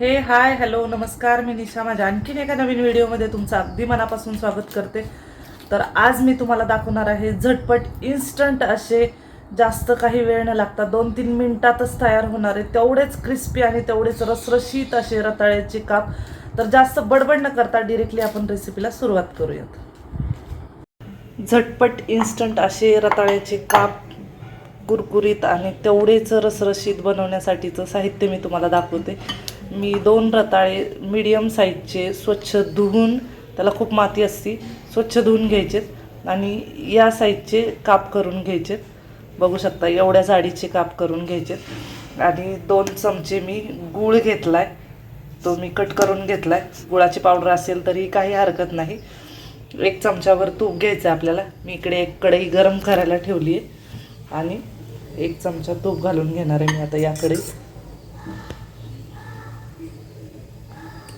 हे hi hello नमस्कार मी निशा. माझ्या आणखीन एका नवीन व्हिडिओमध्ये तुमचं अगदी मनापासून स्वागत करते. तर आज मी तुम्हाला दाखवणार आहे झटपट इन्स्टंट असे जास्त काही वेळ न लागता दोन तीन मिनिटातच तयार होणारे तेवढेच क्रिस्पी आणि तेवढेच रसरशीत असे रताळ्याचे काप. तर जास्त बडबड न करता डिरेक्टली आपण रेसिपीला सुरुवात करूयात. झटपट इन्स्टंट असे रताळ्याचे काप कुरकुरीत आणि तेवढेच रसरशीत बनवण्यासाठीचं साहित्य मी तुम्हाला दाखवते. मी दोन रताळे मीडियम साईजचे स्वच्छ धुवून त्याला खूप माती असती स्वच्छ धुवून घ्यायचेत. आणि या साईजचे काप करून घ्यायचेत. बघू शकता एवढ्या जाडीचे काप करून घ्यायचेत. आणि दोन चमचे मी गूळ घेतला आहे तो मी कट करून घेतला आहे गुळाची पावडर असेल तरी काही हरकत नाही. एक चमच्यावर तूप घ्यायचं आहे आपल्याला. मी इकडे एक कढई गरम करायला ठेवली आहे आणि एक चमचा तूप घालून घेणार आहे मी आता याकडे.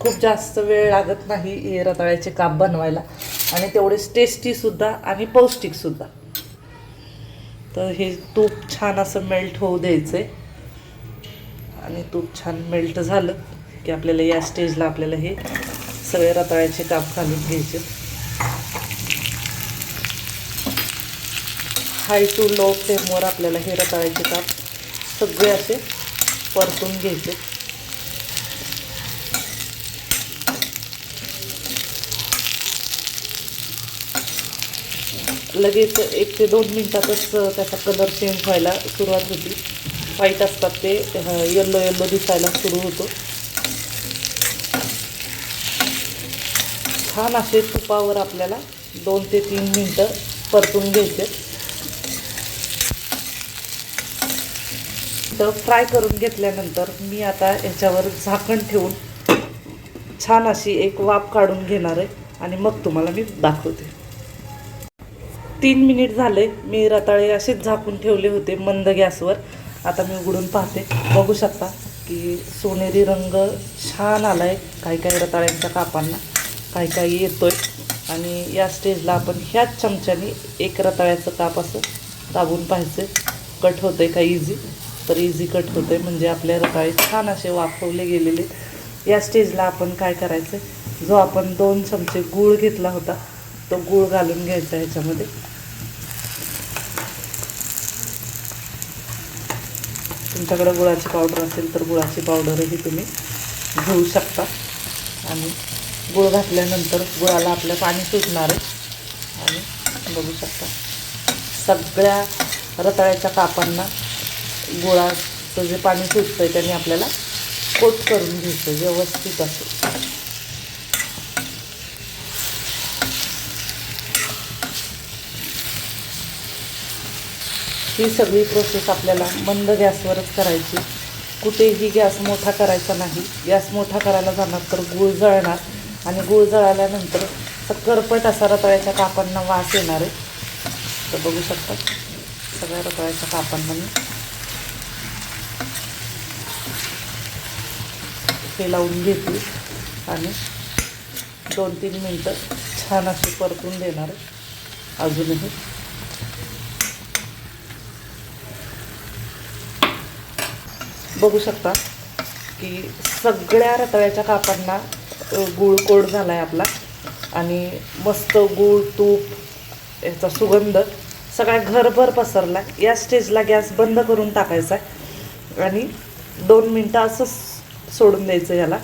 खूप जास्त वेळ लागत नाही हे रताळ्याचे काप बनवायला. आणि तेवढेच टेस्टीसुद्धा आणि पौष्टिकसुद्धा तर हे तूप छान असं मेल्ट होऊ द्यायचं आहे आणि तूप छान मेल्ट झालं की आपल्याला या स्टेजला आपल्याला हे सगळे रताळ्याचे काप घालून घ्यायचे. हाय टू लो फ्लेमवर आपल्याला हे रताळ्याचे काप सगळे असे परतून घ्यायचे. लगेच एक ते दोन मिनटातच त्याचा कलर चेंज व्हायला सुरुवात होती. व्हाईट असतात ते येल्लो येल्लो दिसायला सुरू होतो. छान असे तुपावर आपल्याला दोन ते तीन मिनटं परतून घ्यायचे. तर फ्राय करून घेतल्यानंतर मी आता याच्यावर झाकण ठेवून छान अशी एक वाफ काढून घेणार आहे आणि मग तुम्हाला मी दाखवते. तीन मिनिट झाले. मी रताळे असेच झाकून ठेवले होते मंद गॅसवर. आता मी उघडून पाहते. बघू शकता की सोनेरी रंग छान आला आहे काही काही रताळ्यांच्या कापांना काही काही येतोय. आणि या स्टेजला आपण ह्याच चमच्याने एक रताळ्याचं काप असं दाबून पाहायचं. कट होतं आहे का इझी तर इझी कट होतं आहे म्हणजे आपले रताळे छान असे वाफवले गेलेले. या स्टेजला आपण काय करायचं जो आपण दोन चमचे गूळ घेतला होता तो गूळ घालून घ्यायचा ह्याच्यामध्ये. तुमच्याकडे गुळाची पावडर असेल तर गुळाची पावडरही तुम्ही घेऊ शकता. आणि गुळ घातल्यानंतर गुळाला आपलं पाणी सुटणार आणि बघू शकता सगळ्या रताळ्याच्या कापांना गुळाचं जे पाणी सुटतं आहे त्याने आपल्याला कोट करून घ्यायचं व्यवस्थित असं. ही सगळी प्रोसेस आपल्याला मंद गॅसवरच करायची. कुठेही गॅस मोठा करायचा नाही. गॅस मोठा करायला जाणार तर गूळ जळणार. आणि गूळ जळाल्यानंतर सक्करपट असा रताळ्याच्या कापांना वास येणार आहे. तर बघू शकता सगळ्या रताळ्याच्या कापांना मी हे लावून घेतली आणि दोन तीन मिनटं छान अशी परतून देणार अजूनही. बघू शकता की सगळ्या रताळ्याच्या कापांना गूळ कोड झाला आहे आपला. आणि मस्त गूळ तूप याचा सुगंध सगळ्या घरभर पसरला या स्टेजला गॅस बंद करून टाकायचा आहे आणि दोन मिनटं असंच सोडून द्यायचं याला.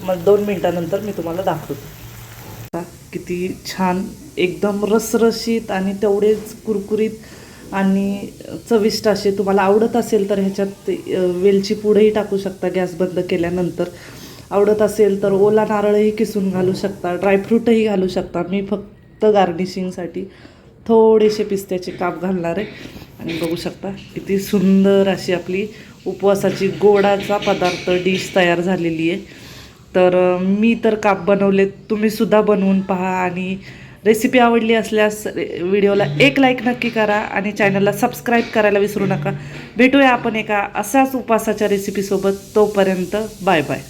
मग दोन मिनटानंतर मी तुम्हाला दाखवते. किती छान एकदम रसरशीत आणि तेवढेच कुरकुरीत आणि चविष्ट असे तुम्हाला आवडत असेल तर ह्याच्यात वेलची पुढेही टाकू शकता गॅस बंद केल्यानंतर. आवडत असेल तर ओला नारळही किसून घालू शकता ड्रायफ्रूटही घालू शकता. मी फक्त गार्निशिंगसाठी थोडेसे पिस्त्याचे काप घालणार आहे. आणि बघू शकता किती सुंदर अशी आपली उपवासाची गोडाचा पदार्थ डिश तयार झालेली आहे. तर मी तर काप बनवले तुम्हीसुद्धा बनवून पहा आणि रेसिपी आवडली असल्यास व्हिडिओला एक लाईक नक्की करा आणि चॅनलला सबस्क्राईब करायला विसरू नका. भेटूया आपण एका असाच उपवासाच्या रेसिपीसोबत तोपर्यंत बाय बाय